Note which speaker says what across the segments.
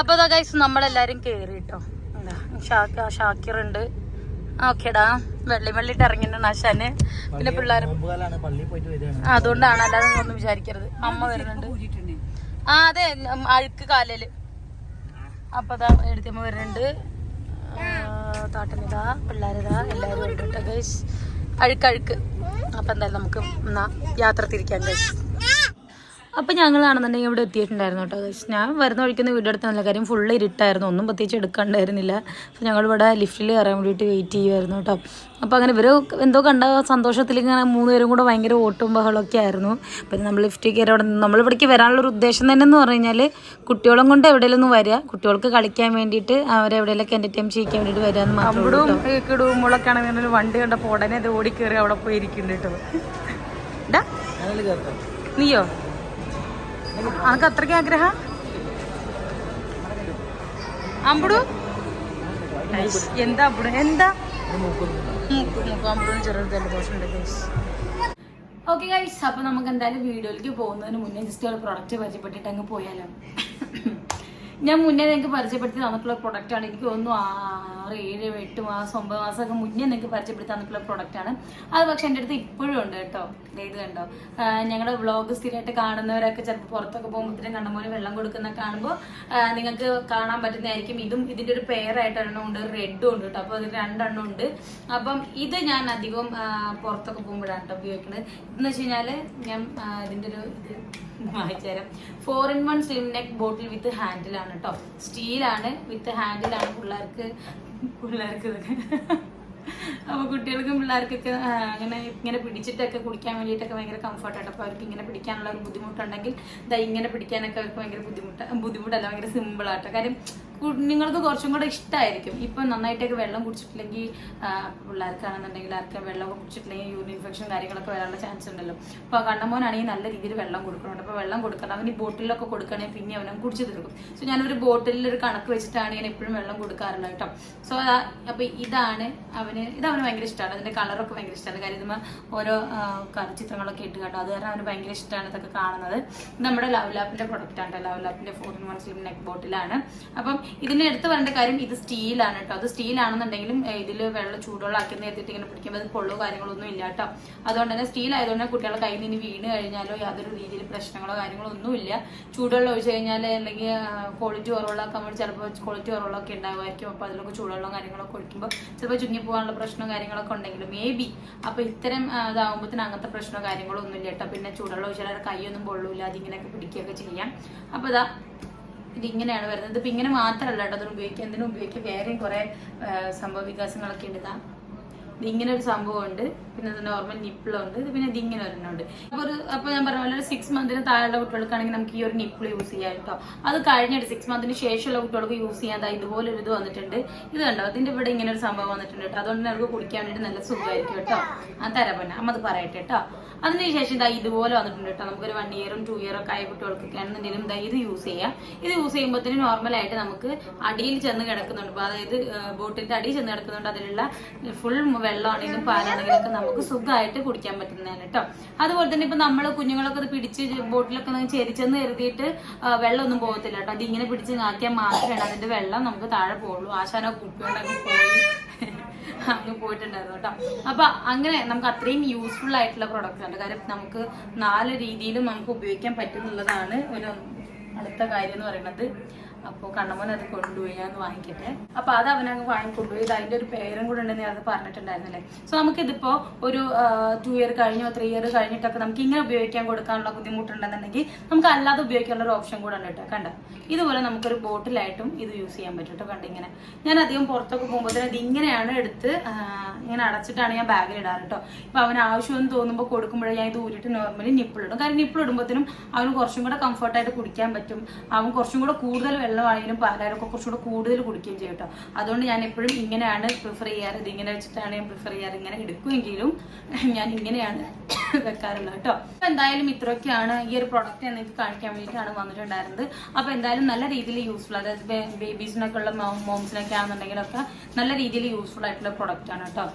Speaker 1: അപ്പൊ അതാ ഗൈസ് നമ്മളെല്ലാരും കേറി കേട്ടോ എന്താ ഷാക്ക ഷാക്കിർ ഉണ്ട് ഓക്കേടാ വെള്ളി വെള്ളിട്ട് ഇറങ്ങിയിട്ടുണ്ട് ആശാന് പിന്നെ പിള്ളേരും അതുകൊണ്ടാണ് അല്ലാതെ ഒന്നും വിചാരിക്കരുത്. അമ്മ വരുന്നുണ്ട്. ആ അതെ അഴുക്ക് കാലല്. അപ്പൊ അതാ എടുത്തമ്മ വരുന്നുണ്ട്. താട്ടനിതാ പിള്ളേരിതാ എല്ലാരും ഉണ്ട് കേട്ടോ ഗൈസ് അഴുക്ക് അഴുക്ക്. അപ്പൊ എന്തായാലും നമുക്ക് എന്നാ യാത്ര തിരിക്കാൻ ഗൈസ് അപ്പൊ ഞങ്ങളാണെന്നുണ്ടെങ്കിൽ ഇവിടെ എത്തിയിട്ടുണ്ടായിരുന്നു കേട്ടോ ഞാൻ വരുന്ന വഴിക്കുന്ന വീഡിയോ എടുത്ത നല്ല കാര്യം ഫുള്ള് ഇരുട്ടായിരുന്നു. ഒന്നും പ്രത്യേകിച്ച് എടുക്കണ്ടായിരുന്നില്ല. അപ്പോൾ ഞങ്ങളിവിടെ ലിഫ്റ്റിൽ കയറാൻ വേണ്ടിയിട്ട് വെയിറ്റ് ചെയ്യുമായിരുന്നു കേട്ടോ. അപ്പോൾ അങ്ങനെ ഇവർ എന്തോ കണ്ട സന്തോഷത്തിൽ ഇങ്ങനെ മൂന്നുപേരും കൂടെ ഭയങ്കര ഓട്ടവും ബഹളമൊക്കെ ആയിരുന്നു. പിന്നെ നമ്മൾ ലിഫ്റ്റിൽ കയറി അവിടെ നിന്ന് നമ്മളിവിടേക്ക് വരാനുള്ളൊരു ഉദ്ദേശം തന്നെ എന്ന് പറഞ്ഞു കഴിഞ്ഞാൽ കുട്ടികളും കൊണ്ട് എവിടെയെങ്കിലും വരിക കുട്ടികൾക്ക് കളിക്കാൻ വേണ്ടിയിട്ട് അവരെ എന്റർടൈൻ ചെയ്യിക്കാൻ വേണ്ടിയിട്ട് വരിക മാത്രം കിടുമ്പോഴൊക്കെ ആണെങ്കിൽ ഒരു വണ്ടി കണ്ടപ്പോൾ ഉടനെ അത് ഓടിക്കേറി അവിടെ പോയിരിക്കുന്നുണ്ട് കേട്ടോ. നീയോ? അനക്ക് അത്രയ്ക്ക് ആഗ്രഹം? അമ്പുടു? എന്താ അമ്പുടു? എന്താ? ഓക്കെ ഗൈസ് അപ്പൊ നമുക്ക് എന്തായാലും വീഡിയോയിലേക്ക് പോകുന്നതിന് മുന്നേ ജസ്റ്റ് ഒരു പ്രൊഡക്റ്റ് പരിചയപ്പെട്ടിട്ട് അങ്ങ് പോയാലോ? ഞാൻ മുന്നേ നിങ്ങൾക്ക് പരിചയപ്പെടുത്തി തന്നിട്ടുള്ള പ്രൊഡക്റ്റ് ആണ്. എനിക്ക് ഒന്നും ആറ് ഏഴ് എട്ട് മാസം ഒമ്പത് മാസമൊക്കെ മുന്നേ നിങ്ങൾക്ക് പരിചയപ്പെടുത്തി തന്നിട്ടുള്ള പ്രൊഡക്റ്റ് ആണ്. അത് പക്ഷെ എന്റെ അടുത്ത് ഇപ്പോഴും ഉണ്ട് കേട്ടോ. ഇത് കണ്ടോ? ഞങ്ങളുടെ വ്ളോഗ് സ്ഥിരമായിട്ട് കാണുന്നവരൊക്കെ ചിലപ്പോൾ പുറത്തൊക്കെ പോകുമ്പോഴത്തേനും കണ്ടപോലെ വെള്ളം കൊടുക്കുന്ന കാണുമ്പോൾ നിങ്ങൾക്ക് കാണാൻ പറ്റുന്നതായിരിക്കും. ഇതും ഇതിന്റെ ഒരു പെയറായിട്ട് എണ്ണം ഉണ്ട്. റെഡും ഉണ്ട് കേട്ടോ. അപ്പോൾ അതിൽ രണ്ടെണ്ണം ഉണ്ട്. അപ്പം ഇത് ഞാൻ അധികം പുറത്തൊക്കെ പോകുമ്പോഴാണ് കേട്ടോ ഉപയോഗിക്കുന്നത് എന്ന് വെച്ച് കഴിഞ്ഞാൽ ഞാൻ ഇതിന്റെ ഒരു ഇത് വായിച്ചു തരാം four in one slim neck bottle with ഹാൻഡിലാണ് കേട്ടോ സ്റ്റീലാണ് വിത്ത് ഹാൻഡിലാണ് പിള്ളേർക്ക് പിള്ളേർക്ക് ഇതൊക്കെ അപ്പൊ കുട്ടികൾക്കും പിള്ളേർക്കൊക്കെ അങ്ങനെ ഇങ്ങനെ പിടിച്ചിട്ടൊക്കെ കുടിക്കാൻ വേണ്ടിയിട്ടൊക്കെ ഭയങ്കര കംഫർട്ടായിട്ട് അപ്പോൾ അവർക്ക് ഇങ്ങനെ പിടിക്കാനുള്ള ഒരു ബുദ്ധിമുട്ടുണ്ടെങ്കിൽ ദാ ഇങ്ങനെ പിടിക്കാനൊക്കെ അവർക്ക് ഭയങ്കര ബുദ്ധിമുട്ട് ബുദ്ധിമുട്ടല്ല ഭയങ്കര സിമ്പിളാട്ടോ കാര്യം കുഞ്ഞുങ്ങൾക്ക് കുറച്ചും കൂടെ ഇഷ്ടമായിരിക്കും ഇപ്പം നന്നായിട്ടൊക്കെ വെള്ളം കുടിച്ചിട്ടില്ലെങ്കിൽ പിള്ളേർക്കാണെന്നുണ്ടെങ്കിൽ ആർക്കും വെള്ളം കുടിച്ചിട്ടില്ലെങ്കിൽ യൂറിൻ ഇൻഫെക്ഷൻ കാര്യങ്ങളൊക്കെ വരാനുള്ള ചാൻസ് ഉണ്ടല്ലോ. അപ്പോൾ കണ്ണമോനാണെങ്കിൽ നല്ല രീതിയിൽ വെള്ളം കൊടുക്കുന്നുണ്ട്. അപ്പോൾ വെള്ളം കൊടുക്കണം. അവന് ഈ ബോട്ടിലൊക്കെ കൊടുക്കണേ പിന്നെ അവനും കുടിച്ചു തീർക്കും. സോ ഞാനൊരു ബോട്ടിലിൽ ഒരു കണക്ക് വെച്ചിട്ടാണ് ഞാൻ എപ്പോഴും വെള്ളം കൊടുക്കാറുള്ളത് കേട്ടോ. സോ അപ്പോൾ ഇതാണ് അവന് ഇത് അവന് ഭയങ്കര ഇഷ്ടമാണ് അതിന്റെ കളറൊക്കെ ഭയങ്കര ഇഷ്ടമാണ് കാര്യം നമ്മൾ ഓരോ ചിത്രങ്ങളൊക്കെ ഇട്ട് കേട്ടോ. അത് കാരണം അവന് ഭയങ്കര ഇഷ്ടമാണ് ഇതൊക്കെ കാണുന്നത്. നമ്മുടെ ലവ് ലാപ്പിന്റെ പ്രൊഡക്റ്റ് ആണ് love ലാപ്പിന്റെ four in one slim neck ബോട്ടിലാണ് അപ്പം ഇതിന് എടുത്ത് പറയേണ്ട കാര്യം ഇത് സ്റ്റീലാണ് കേട്ടോ. അത് സ്റ്റീൽ ആണെന്നുണ്ടെങ്കിലും ഇതിൽ വെള്ളം ചൂടുവെള്ളമാക്കി നേരത്തിട്ട് ഇങ്ങനെ പിടിക്കുമ്പോൾ അത് പൊള്ളോ കാര്യങ്ങളൊന്നും ഇല്ല കേട്ടോ. അതുകൊണ്ട് തന്നെ സ്റ്റീൽ ആയതുകൊണ്ട് കുട്ടികളെ കുട്ടികളുടെ കയ്യിൽ നിന്ന് വീണ് കഴിഞ്ഞാലോ യാതൊരു രീതിയിൽ പ്രശ്നങ്ങളോ കാര്യങ്ങളോ ഒന്നുമില്ല ചൂടുവെള്ളം ഒഴിച്ച് കഴിഞ്ഞാൽ അല്ലെങ്കിൽ ക്വാളിറ്റി കുറവുള്ളതൊക്കെ നമ്മൾ ചിലപ്പോൾ ക്വാളിറ്റി കുറവുള്ളതൊക്കെ ഉണ്ടാകുമായിരിക്കും അപ്പോൾ അതിലൊക്കെ ചൂടുവെള്ളം കാര്യങ്ങളൊക്കെ ഒഴിക്കുമ്പോൾ ചിലപ്പോൾ ചുങ്ങി പോകാനുള്ള പ്രശ്നവും കാര്യങ്ങളൊക്കെ ഉണ്ടെങ്കിലും മേ ബി അപ്പൊ ഇത്തരം ഇതാകുമ്പോത്തിന് അങ്ങനത്തെ പ്രശ്നമോ കാര്യങ്ങളോ ഒന്നും ഇല്ല കേട്ടോ. പിന്നെ ചൂടുള്ള അവരുടെ കൈയൊന്നും പൊള്ളൂല അതിങ്ങനെയൊക്കെ പിടിക്കുകയൊക്കെ ചെയ്യാം. അപ്പോൾ ഇതാ ഇതിങ്ങനെയാണ് വരുന്നത്. ഇപ്പൊ ഇങ്ങനെ മാത്രമല്ല കേട്ടോ അതിന് ഉപയോഗിക്കുക എന്തിനും ഉപയോഗിക്കുക വേറെയും കുറേ സംഭവ വികാസങ്ങളൊക്കെ ഉണ്ട്. ഇതാ ഇത് ഇങ്ങനെ ഒരു സംഭവം ഉണ്ട് പിന്നെ ഇത് നോർമൽ നിപ്പിളുണ്ട് ഇത് പിന്നെ ഇതിങ്ങനെ ഒരെണ്ണമുണ്ട് അപ്പോൾ ഒരു അപ്പോൾ ഞാൻ പറഞ്ഞ പോലെ ഒരു സിക്സ് മന്തിന് താഴെയുള്ള കുട്ടികൾക്കാണെങ്കിൽ നമുക്ക് ഈ ഒരു നിപ്പിൾ യൂസ് ചെയ്യാം കേട്ടോ. അത് കഴിഞ്ഞിട്ട് സിക്സ് മന്തിന് ശേഷമുള്ള കുട്ടികൾക്ക് യൂസ് ചെയ്യാതെ ഇതുപോലെ ഒരു ഇത് വന്നിട്ടുണ്ട്. ഇത് കണ്ടോ? അതിന്റെ ഇവിടെ ഇങ്ങനെ ഒരു സംഭവം വന്നിട്ടുണ്ട് കേട്ടോ. അതുകൊണ്ട് അവർക്ക് കുടിക്കാൻ വേണ്ടി നല്ല സുഖമായിരിക്കും കേട്ടോ. ആ തരാം പിന്നെ അമ്മ അത് പറയട്ടെ കേട്ടോ. അതിനുശേഷം ഇതാ ഇതുപോലെ വന്നിട്ടുണ്ട് കേട്ടോ. നമുക്കൊരു വൺ ഇയറും ടു ഇയറും ഒക്കെ ആയ കുട്ടികൾക്കൊക്കെ ആണെന്നുണ്ടെങ്കിലും ദാ ഇത് യൂസ് ചെയ്യാം. ഇത് യൂസ് ചെയ്യുമ്പോഴത്തേനും നോർമലായിട്ട് നമുക്ക് അടിയിൽ ചെന്ന് കിടക്കുന്നുണ്ട്. അതായത് ബോട്ടിന്റെ അടിയിൽ ചെന്ന് കിടക്കുന്നുണ്ട്. അതിലുള്ള ഫുൾ വെള്ളമാണെങ്കിലും പാലാണെങ്കിലും ഒക്കെ നമുക്ക് സുഖമായിട്ട് കുടിക്കാൻ പറ്റുന്നതാണ് കേട്ടോ. അതുപോലെ തന്നെ ഇപ്പൊ നമ്മൾ കുഞ്ഞുങ്ങളൊക്കെ അത് പിടിച്ച് ബോട്ടിലൊക്കെ ചെരിച്ചെന്ന് കരുതിയിട്ട് വെള്ളമൊന്നും പോകത്തില്ല കേട്ടോ. അതിങ്ങനെ പിടിച്ച് നാക്കിയാൽ മാത്രമേ അതിന്റെ വെള്ളം നമുക്ക് താഴെ പോകുള്ളൂ. ആശാനോ കുപ്പിയോണ്ടൊക്കെ പോയി. അങ്ങ് പോയിട്ടുണ്ടായിരുന്നു കേട്ടോ. അപ്പൊ അങ്ങനെ നമുക്ക് അത്രയും യൂസ്ഫുൾ ആയിട്ടുള്ള പ്രൊഡക്റ്റ് ആണ്. കാര്യം നമുക്ക് നാല് രീതിയിലും നമുക്ക് ഉപയോഗിക്കാൻ പറ്റുന്നുള്ളതാണ് ഒരു അടുത്ത കാര്യം എന്ന് പറയുന്നത്. അപ്പോൾ കണ്ണമ്മൻ അത് കൊണ്ടുപോയി ഞാൻ വാങ്ങിക്കട്ടെ. അപ്പൊ അത് അവനങ്ങ് വാങ്ങിക്കൊണ്ടുപോയി. ഇത് ഒരു പേരും കൂടെ ഉണ്ടെന്ന് ഞാൻ അത് പറഞ്ഞിട്ടുണ്ടായിരുന്നില്ലേ? സോ നമുക്കിതിപ്പോ ഒരു ടു ഇയർ കഴിഞ്ഞോ ത്രീ ഇയർ കഴിഞ്ഞിട്ടൊക്കെ നമുക്ക് ഇങ്ങനെ ഉപയോഗിക്കാൻ കൊടുക്കാനുള്ള ബുദ്ധിമുട്ടുണ്ടെന്നുണ്ടെങ്കിൽ നമുക്ക് അല്ലാതെ ഉപയോഗിക്കാനുള്ള ഒരു ഓപ്ഷൻ കൂടെ ഉണ്ട് കേട്ടോ. കണ്ട? ഇതുപോലെ നമുക്കൊരു ബോട്ടിലായിട്ടും ഇത് യൂസ് ചെയ്യാൻ പറ്റും കേട്ടോ. കണ്ട ഇങ്ങനെ? ഞാൻ അധികം പുറത്തൊക്കെ പോകുമ്പോൾ ഇത് ഇങ്ങനെയാണ് എടുത്ത് ഇങ്ങനെ അടച്ചിട്ടാണ് ഞാൻ ബാഗിൽ ഇടാറ് കേട്ടോ. ഇപ്പൊ അവന് ആവശ്യമെന്ന് തോന്നുമ്പോൾ കൊടുക്കുമ്പോഴേ ഞാൻ ഇത് ഊരിട്ട് നോർമലി നിപ്പിളിടും കാരണം നിപ്പിൾ ഇടുമ്പോഴത്തേനും അവന് കുറച്ചും കൂടെ കംഫർട്ടായിട്ട് കുടിക്കാൻ പറ്റും. അവൻ കുറച്ചും കൂടെ കൂടുതൽ വെള്ളമായാലും പാലായാലും പാലാരൊക്കെ കുറച്ചുകൂടെ കൂടുതൽ കുടിക്കുകയും ചെയ്യും കേട്ടോ. അതുകൊണ്ട് ഞാൻ എപ്പോഴും ഇങ്ങനെയാണ് പ്രിഫർ ചെയ്യാറ്. ഇത് ഇങ്ങനെ വെച്ചിട്ടാണ് ഞാൻ പ്രിഫർ ചെയ്യാറ്. ഇങ്ങനെ എടുക്കുമെങ്കിലും ഞാൻ ഇങ്ങനെയാണ് വെക്കാറുള്ളത് കേട്ടോ. അപ്പൊ എന്തായാലും ഇത്രയൊക്കെയാണ് ഈ ഒരു പ്രൊഡക്റ്റ് നിങ്ങൾക്ക് കാണിക്കാൻ വേണ്ടിയിട്ടാണ് വന്നിട്ടുണ്ടായിരുന്നത്. അപ്പൊ എന്തായാലും നല്ല രീതിയിൽ യൂസ്ഫുൾ അതായത് ബേബീസിനൊക്കെ ഉള്ള മോംസിനൊക്കെ ആണെന്നുണ്ടെങ്കിലൊക്കെ നല്ല രീതിയിൽ യൂസ്ഫുൾ ആയിട്ടുള്ള പ്രൊഡക്റ്റ് ആണ് കേട്ടോ.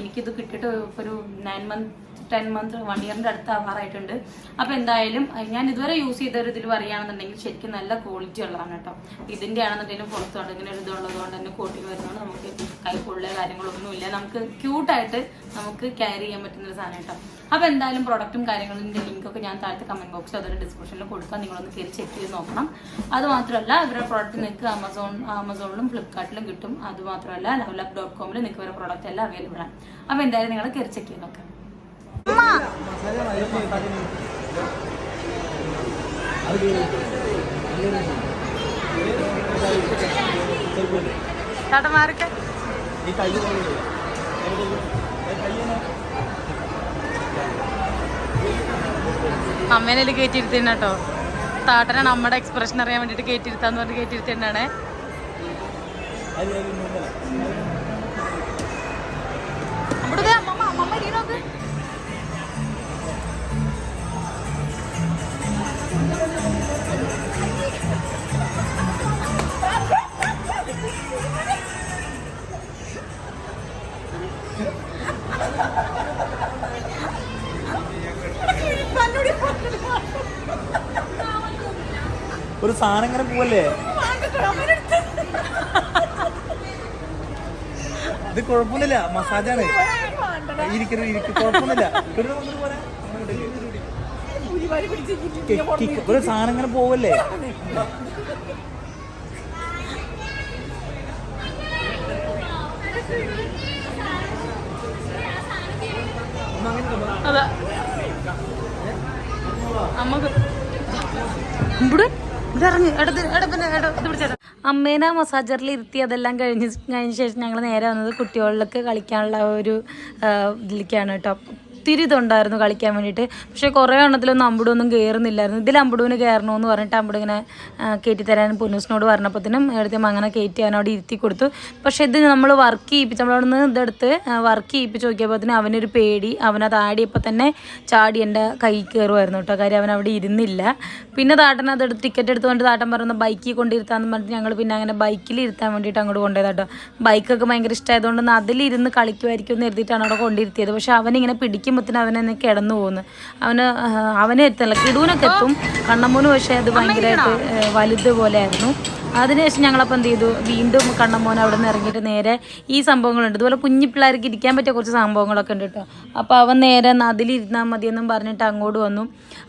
Speaker 1: എനിക്കിത് കിട്ടിയിട്ട് ഒരു nine month ten month one ഇയറിന്റെ അടുത്ത് ആവാറായിട്ടുണ്ട്. അപ്പൊ എന്തായാലും ഞാൻ ഇതുവരെ യൂസ് ചെയ്ത ഒരു ഇതിൽ പറയുകയാണെന്നുണ്ടെങ്കിൽ ശരിക്കും നല്ല ക്വാളിറ്റി ഉള്ളതാണ് കേട്ടോ. ഇതിന്റെ ആണെന്നുണ്ടെങ്കിലും പുറത്തുകൊണ്ട് ഇങ്ങനെ ഒരു ഇതുള്ളത് കൊണ്ട് തന്നെ കോട്ടിങ് വരുന്നതുകൊണ്ട് നമുക്ക് കൈ പൊള്ളിയ കാര്യങ്ങളൊന്നുമില്ല നമുക്ക് ക്യൂട്ടായിട്ട് നമുക്ക് ക്യാരി ചെയ്യാൻ പറ്റുന്ന ഒരു സാധനം കേട്ടോ. അപ്പൊ എന്തായാലും പ്രൊഡക്റ്റും കാര്യങ്ങളും ലിങ്ക് ഒക്കെ ഞാൻ താഴത്തെ കമന്റ് ബോക്സിൽ അതൊരു ഡിസ്ക്രിപ്ഷനിൽ കൊടുക്കാം. നിങ്ങളൊന്ന് കയറി ചെക്ക് ചെയ്ത് നോക്കണം. അത് മാത്രമല്ല ഇവരുടെ പ്രോഡക്റ്റ് നിങ്ങൾക്ക് ആമസോൺ ആമസോണിലും ഫ്ലിപ്കാർട്ടിലും കിട്ടും. അത് മാത്രമല്ല ലെവലപ്പ് ഡോട്ട് കോമിൽ നിങ്ങൾക്ക് ഇവരുടെ പ്രോഡക്റ്റ് എല്ലാം അവൈലബിൾ ആണ്. അപ്പൊ എന്തായാലും നിങ്ങൾ കയറി ചെക്ക് ചെയ്ത് നോക്കാം. ചേട്ടന്മാരൊക്കെ?
Speaker 2: ഈ കൈ
Speaker 1: അമ്മേനെ കയറ്റിയിരുത്തേണ്ട കേട്ടോ താട്ടനെ അമ്മയുടെ എക്സ്പ്രഷൻ അറിയാൻ വേണ്ടിട്ട് കയറ്റിയിരുത്താന്ന് പറഞ്ഞ് കയറ്റിയിരുത്തേണ്ടാണ്
Speaker 2: ഒരു സാധനം ഇങ്ങനെ പോവല്ലേ? ഇത് കുഴപ്പമൊന്നുമില്ല. മസാജാണ്. ഇരിക്കരുത് ഇരിക്കും കുഴപ്പമൊന്നുമില്ല. പോരാ. ഒരു സാധനം ഇങ്ങനെ പോവല്ലേ?
Speaker 1: അതാ. അമ്മയ്ക്ക് ഇവിടെ? ഇറങ്ങി അമ്മേനെ മസാജറിൽ ഇരുത്തി അതെല്ലാം കഴിഞ്ഞ് കഴിഞ്ഞ ശേഷം ഞങ്ങൾ നേരെ വന്നത് കുട്ടികളിലൊക്കെ കളിക്കാനുള്ള ഒരു ഇതിലേക്കാണ് കേട്ടോ. ഒത്തിരി ഇതുണ്ടായിരുന്നു കളിക്കാൻ വേണ്ടിയിട്ട്. പക്ഷേ കുറേ എണ്ണത്തിലൊന്നും അമ്പുടൊന്നും കയറുന്നില്ലായിരുന്നു ഇതിൽ അമ്പുടുവിന് കയറണമെന്ന് പറഞ്ഞിട്ട് അമ്പുട് ഇങ്ങനെ കയറ്റി തരാൻ പുന്നൂസിനോട് പറഞ്ഞപ്പോഴത്തേനും എടുത്തും അങ്ങനെ കയറ്റി അവനോട് ഇരുത്തി കൊടുത്തു. പക്ഷേ ഇത് നമ്മൾ വർക്ക് ചെയ്യിപ്പിച്ച് നമ്മളവിടെ നിന്ന് ഇതെടുത്ത് വർക്ക് ചെയ്യിപ്പിച്ച് നോക്കിയപ്പോഴത്തേനും അവനൊരു പേടി. അവനത് ആടിയപ്പോൾ തന്നെ ചാടി എന്റെ കൈ കയറുമായിരുന്നു കേട്ടോ. കാര്യം അവൻ അവിടെ ഇരുന്നില്ല. പിന്നെ താട്ടൻ അതെടുത്ത് ടിക്കറ്റ് എടുത്തുകൊണ്ട് താട്ടൻ പറഞ്ഞു ബൈക്കിൽ കൊണ്ടിരുത്താന്ന് പറഞ്ഞിട്ട് ഞങ്ങൾ പിന്നെ അങ്ങനെ ബൈക്കിൽ ഇരുത്താൻ വേണ്ടിയിട്ട് അങ്ങോട്ട് കൊണ്ടുപോയതാട്ടോ ബൈക്കൊക്കെ ഭയങ്കര ഇഷ്ടമായതുകൊണ്ട് അതിലിരുന്ന് കളിക്കുമായിരിക്കും എന്ന് എഴുതിയിട്ടാണ് അവിടെ കൊണ്ടിരുത്തിയത്. പക്ഷേ അവനിങ്ങനെ പിടിക്കുമ്പോഴത്തേനും അവനെ കിടന്നു പോകുന്നു അവന് അവനെ എത്തല്ല കിടൂനൊക്കെ എത്തും. കണ്ണമ്മൂന് പക്ഷേ അത് ഭയങ്കരമായിട്ട് വലുത് പോലെ ആയിരുന്നു അതിനുശേഷം ഞങ്ങളപ്പോൾ എന്ത് ചെയ്തു? വീണ്ടും കണ്ണമ്മോൻ അവിടെ നിന്ന് ഇറങ്ങിയിട്ട് നേരെ ഈ സംഭവങ്ങളുണ്ട്. ഇതുപോലെ കുഞ്ഞു പിള്ളേർക്ക് ഇരിക്കാൻ പറ്റിയ കുറച്ച് സംഭവങ്ങളൊക്കെ ഉണ്ട് കേട്ടോ. അപ്പോൾ അവൻ നേരെ അതിലിരുന്നാൽ മതിയെന്നും പറഞ്ഞിട്ട് അങ്ങോട്ട് വന്നു.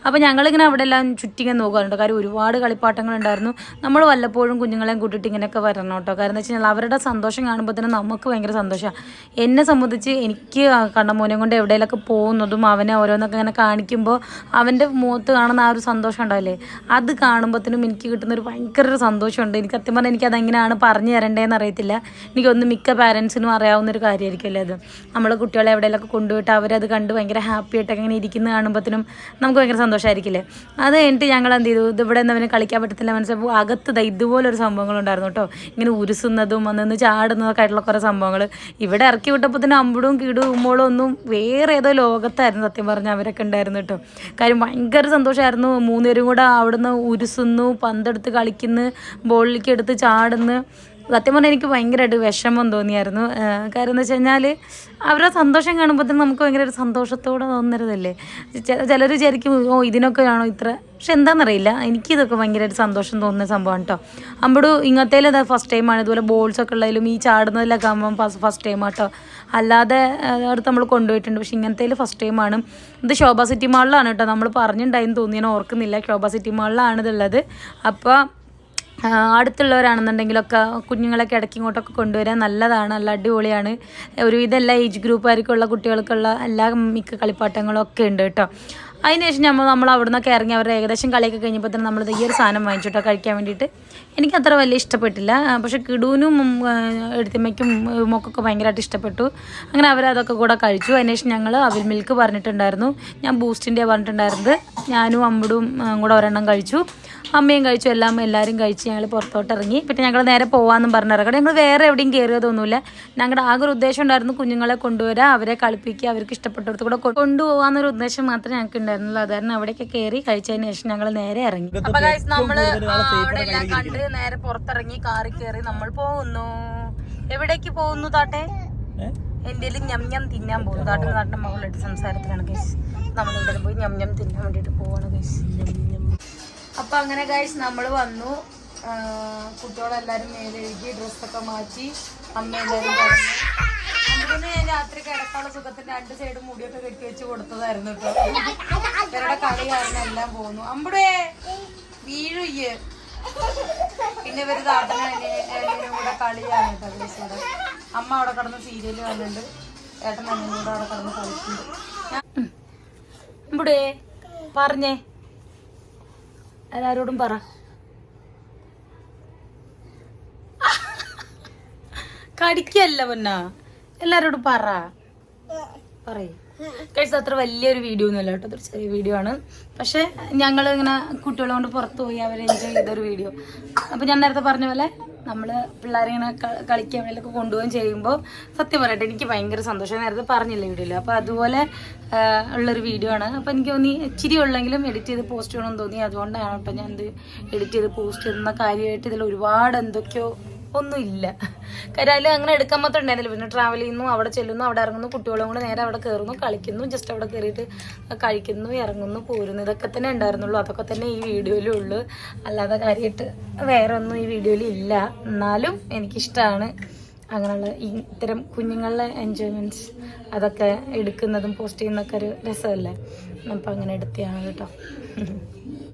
Speaker 1: അപ്പോൾ ഞങ്ങളിങ്ങനെ അവിടെ എല്ലാം ചുറ്റിങ്ങനെ നോക്കാറുണ്ട് കാര്യം ഒരുപാട് കളിപ്പാട്ടങ്ങളുണ്ടായിരുന്നു നമ്മൾ വല്ലപ്പോഴും കുഞ്ഞുങ്ങളെയും കൂട്ടിയിട്ട് ഇങ്ങനെയൊക്കെ വരണം കേട്ടോ. കാരണം എന്ന് വെച്ച് കഴിഞ്ഞാൽ അവരുടെ സന്തോഷം കാണുമ്പോൾ തന്നെ നമുക്ക് ഭയങ്കര സന്തോഷമാണ് എന്നെ സംബന്ധിച്ച് എനിക്ക് കണ്ണമോനെ കൊണ്ട് എവിടെയെങ്കിലൊക്കെ പോകുന്നതും അവനെ ഓരോന്നൊക്കെ ഇങ്ങനെ കാണിക്കുമ്പോൾ അവന്റെ മുഖത്ത് കാണുന്ന ആ ഒരു സന്തോഷം ഉണ്ടാവില്ലേ? അത് കാണുമ്പോഴത്തേനും എനിക്ക് കിട്ടുന്ന ഒരു ഭയങ്കര ഒരു സന്തോഷമുണ്ട്. എനിക്ക് സത്യം പറഞ്ഞാൽ എനിക്കതെങ്ങനെയാണ് പറഞ്ഞു തരേണ്ടതെന്ന് അറിയത്തില്ല. എനിക്കൊന്ന് മിക്ക പാരൻസിനും അറിയാവുന്ന ഒരു കാര്യമായിരിക്കുമല്ലേ അത്? നമ്മൾ കുട്ടികളെ എവിടെയെങ്കിലൊക്കെ കൊണ്ടുപോയിട്ട് അവരത് കണ്ട് ഭയങ്കര ഹാപ്പി ആയിട്ടൊക്കെ ഇങ്ങനെ ഇരിക്കുന്നത് കാണുമ്പോഴത്തേനും നമുക്ക് ഭയങ്കര സന്തോഷമായിരിക്കില്ലേ? അത് കഴിഞ്ഞിട്ട് ഞങ്ങൾ എന്ത് ചെയ്തു? ഇതിവിടെ നിന്ന് അവന് കളിക്കാൻ പറ്റത്തില്ല മനസ്സിലപ്പോൾ അകത്ത് ഇതുപോലൊരു സംഭവങ്ങളുണ്ടായിരുന്നു കേട്ടോ. ഇങ്ങനെ ഉരുസുന്നതും അന്ന് ചാടുന്നതൊക്കെ ആയിട്ടുള്ള കുറേ സംഭവങ്ങൾ ഇവിടെ ഇറക്കി വിട്ടപ്പോൾ തന്നെ അമ്പടും കീടും ഉമ്മോളും ഒന്നും വേറെ ഏതോ ലോകത്തായിരുന്നു സത്യം പറഞ്ഞാൽ അവരൊക്കെ ഉണ്ടായിരുന്നു കേട്ടോ. കാര്യം ഭയങ്കര സന്തോഷമായിരുന്നു മൂന്നുപേരും കൂടെ അവിടുന്ന് ഉരുസുന്നു പന്തെടുത്ത് കളിക്കുന്നു ബോളിലേക്ക് എടുത്ത് ചാടുന്നു. സത്യം പറഞ്ഞാൽ എനിക്ക് ഭയങ്കരമായിട്ട് വിഷമം തോന്നിയായിരുന്നു. കാര്യം എന്ന് വെച്ച് കഴിഞ്ഞാൽ അവരുടെ സന്തോഷം കാണുമ്പോൾ തന്നെ നമുക്ക് ഭയങ്കര ഒരു സന്തോഷത്തോടെ തോന്നരുതല്ലേ? ചിലർ വിചാരിക്കും ഓ ഇതിനൊക്കെ ആണോ ഇത്ര? പക്ഷെ എന്താണെന്നറിയില്ല എനിക്കിതൊക്കെ ഭയങ്കരമായിട്ട് സന്തോഷം തോന്നുന്ന സംഭവമാണ് കേട്ടോ അമ്പടു ഇങ്ങനത്തേലും അതാ ഫസ്റ്റ് ടൈമാണ് ഇതുപോലെ ബോൾസ് ഒക്കെ ഉള്ളതിലും ഈ ചാടുന്നതിലൊക്കെ ആകുമ്പം ഫസ്റ്റ് ടൈമാണ് കേട്ടോ അല്ലാതെ അടുത്ത് നമ്മൾ കൊണ്ടുപോയിട്ടുണ്ട്. പക്ഷെ ഇങ്ങനത്തേൽ ഫസ്റ്റ് ടൈമാണ് ഇത് ശോഭ സിറ്റി മാളിലാണ് കേട്ടോ നമ്മൾ പറഞ്ഞിട്ടുണ്ടായിരുന്നു തോന്നിയാൽ ഓർക്കുന്നില്ല. ശോഭ സിറ്റി മാളിലാണ് ഇതുള്ളത് അപ്പോൾ അടുത്തുള്ളവരാണെന്നുണ്ടെങ്കിലൊക്കെ കുഞ്ഞുങ്ങളൊക്കെ ഇടയ്ക്ക് ഇങ്ങോട്ടൊക്കെ കൊണ്ടുവരാൻ നല്ലതാണ് നല്ല അടിപൊളിയാണ്. ഒരുവിധം എല്ലാ ഏജ് ഗ്രൂപ്പുകാർക്കുള്ള കുട്ടികൾക്കുള്ള എല്ലാ മിക്ക കളിപ്പാട്ടങ്ങളും ഒക്കെ ഉണ്ട് കേട്ടോ. അതിനുശേഷം നമ്മൾ നമ്മൾ അവിടെ നിന്നൊക്കെ ഇറങ്ങി അവരുടെ ഏകദേശം കളിയൊക്കെ കഴിഞ്ഞപ്പോൾ തന്നെ നമ്മൾ ഈ ഒരു സാധനം വാങ്ങിച്ചു കേട്ടോ കഴിക്കാൻ വേണ്ടിയിട്ട്. എനിക്ക് അത്ര വലിയ ഇഷ്ടപ്പെട്ടില്ല. പക്ഷെ കിടൂനും ഉം, ആ, മൊക്കൊക്കെ ഭയങ്കരമായിട്ട് ഇഷ്ടപ്പെട്ടു. അങ്ങനെ അവരതൊക്കെ കൂടെ കഴിച്ചു. അതിനുശേഷം ഞങ്ങൾ അവിൽ മിൽക്ക് പറഞ്ഞിട്ടുണ്ടായിരുന്നു. ഞാൻ ബൂസ്റ്റിന്റെ പറഞ്ഞിട്ടുണ്ടായിരുന്നത്. ഞാനും അമ്മടും കൂടെ ഒരെണ്ണം കഴിച്ചു. അമ്മയും കഴിച്ചു. എല്ലാം എല്ലാവരും കഴിച്ച് ഞങ്ങൾ പുറത്തോട്ട് ഇറങ്ങി പിന്നെ ഞങ്ങൾ നേരെ പോകാമെന്നും പറഞ്ഞിറങ്ങണം ഞങ്ങൾ വേറെ എവിടെയും കയറിയതൊന്നുമില്ല ഞങ്ങളുടെ ആകെ ഒരു ഉദ്ദേശം ഉണ്ടായിരുന്നു കുഞ്ഞുങ്ങളെ കൊണ്ടുവരാം അവരെ കളിപ്പിക്കുക അവർക്ക് ഇഷ്ടപ്പെട്ടവർക്ക് കൂടെ കൊണ്ടുപോകാമെന്നൊരു കൊണ്ടുപോകാന്നൊരു ഉദ്ദേശം മാത്രമേ ഞങ്ങൾക്ക് ഉണ്ടായിരുന്നുള്ളൂ. അത് കാരണം അവിടെയൊക്കെ കയറി കഴിച്ചതിന് ശേഷം ഞങ്ങൾ നേരെ ഇറങ്ങി. നമ്മൾ അവിടെ എല്ലാം കണ്ട് നേരെ പുറത്തിറങ്ങി കാറി കയറി നമ്മൾ പോകുന്നു. എവിടേക്ക് പോകുന്നു താട്ടെ? എന്തേലും ഞം ഞം തിന്നാൻ പോകും നാട്ടിൽ നാട്ടിന്റെ മകളുടെ സംസാരത്തിലാണ് ഗൈസ് നമ്മളിവിടെ പോയി ഞം ഞം തിന്നാൻ വേണ്ടിട്ട് പോവാണ് കേസ് അപ്പൊ അങ്ങനെ ഗൈസ് നമ്മൾ വന്നു. കുട്ടികളെല്ലാരും മേലെഴുകി ഡ്രസ്സൊക്കെ മാറ്റി അമ്മ എല്ലാരും പറഞ്ഞു ഞാൻ രാത്രി കിടക്കാനുള്ള സുഖത്തിന് രണ്ട് സൈഡ് മുടിയൊക്കെ കെട്ടി വെച്ച് കൊടുത്തതായിരുന്നു കേട്ടോ. ഇവരുടെ കളി കാരണം എല്ലാം പോകുന്നു അമ്പടേ വീഴുയ്യ്. പിന്നെ ഇവർ താട്ടനും കൂടെ കളിയാണ് കേട്ടോ അമ്മ അവിടെ കിടന്ന് സീരിയൽ കണ്ടിട്ട് ഏട്ടൻ അമ്മയും കൂടെ അവിടെ കിടന്ന് കളിക്കുന്നുണ്ട്. ഇവിടെ പറഞ്ഞേ. എല്ലാരോടും പറ. കടിക്കല്ല പൊന്ന. എല്ലാരോടും പറ. പറയേ. കഴിച്ച അത്ര വലിയൊരു വീഡിയോ ഒന്നുമല്ല കേട്ടോ. ചെറിയ വീഡിയോ ആണ്. പക്ഷെ ഞങ്ങൾ ഇങ്ങനെ കുട്ടികളെ കൊണ്ട് പുറത്ത് പോയി അവർ എൻജോയ് ചെയ്തൊരു വീഡിയോ അപ്പൊ ഞാൻ നേരത്തെ പറഞ്ഞ പോലെ നമ്മൾ പിള്ളേരെ ഇങ്ങനെ കളിക്കാൻ വേണ്ടിയൊക്കെ കൊണ്ടുപോകുകയും ചെയ്യുമ്പോൾ സത്യം പറയട്ടെ എനിക്ക് ഭയങ്കര സന്തോഷം. നേരത്തെ പറഞ്ഞില്ല വീഡിയോയിൽ അപ്പോൾ അതുപോലെ ഉള്ളൊരു വീഡിയോ ആണ്. അപ്പോൾ എനിക്ക് തോന്നി ഇച്ചിരി ഉള്ളെങ്കിലും എഡിറ്റ് ചെയ്ത് പോസ്റ്റ് ചെയ്യണമെന്ന് തോന്നി. അതുകൊണ്ടാണ് കേട്ടോ ഞാൻ ഇത് എഡിറ്റ് ചെയ്ത് പോസ്റ്റ് ചെയ്യുന്ന കാര്യമായിട്ട് ഇതിൽ ഒരുപാട് എന്തൊക്കെയോ ഒന്നുമില്ല. കാര്യം അതിൽ അങ്ങനെ എടുക്കാൻ മാത്രം ഉണ്ടായിരുന്നില്ല. പിന്നെ ട്രാവൽ ചെയ്യുന്നു അവിടെ ചെല്ലുന്നു അവിടെ ഇറങ്ങുന്നു കുട്ടികളും കൂടെ നേരെ അവിടെ കയറുന്നു കളിക്കുന്നു ജസ്റ്റ് അവിടെ കയറിയിട്ട് കഴിക്കുന്നു ഇറങ്ങുന്നു പോരുന്നു. ഇതൊക്കെ തന്നെ ഉണ്ടായിരുന്നുള്ളൂ. അതൊക്കെ തന്നെ ഈ വീഡിയോയിലും ഉള്ളു. അല്ലാതെ കാര്യമായിട്ട് വേറെ ഒന്നും ഈ വീഡിയോയിൽ ഇല്ല. എന്നാലും എനിക്കിഷ്ടമാണ് അങ്ങനെയുള്ള ഇത്തരം കുഞ്ഞുങ്ങളുടെ എൻജോയ്മെന്റ്സ് അതൊക്കെ എടുക്കുന്നതും പോസ്റ്റ് ചെയ്യുന്നതൊക്കെ ഒരു രസമല്ലേ? അപ്പം അങ്ങനെ എടുത്തിയാണ് കേട്ടോ.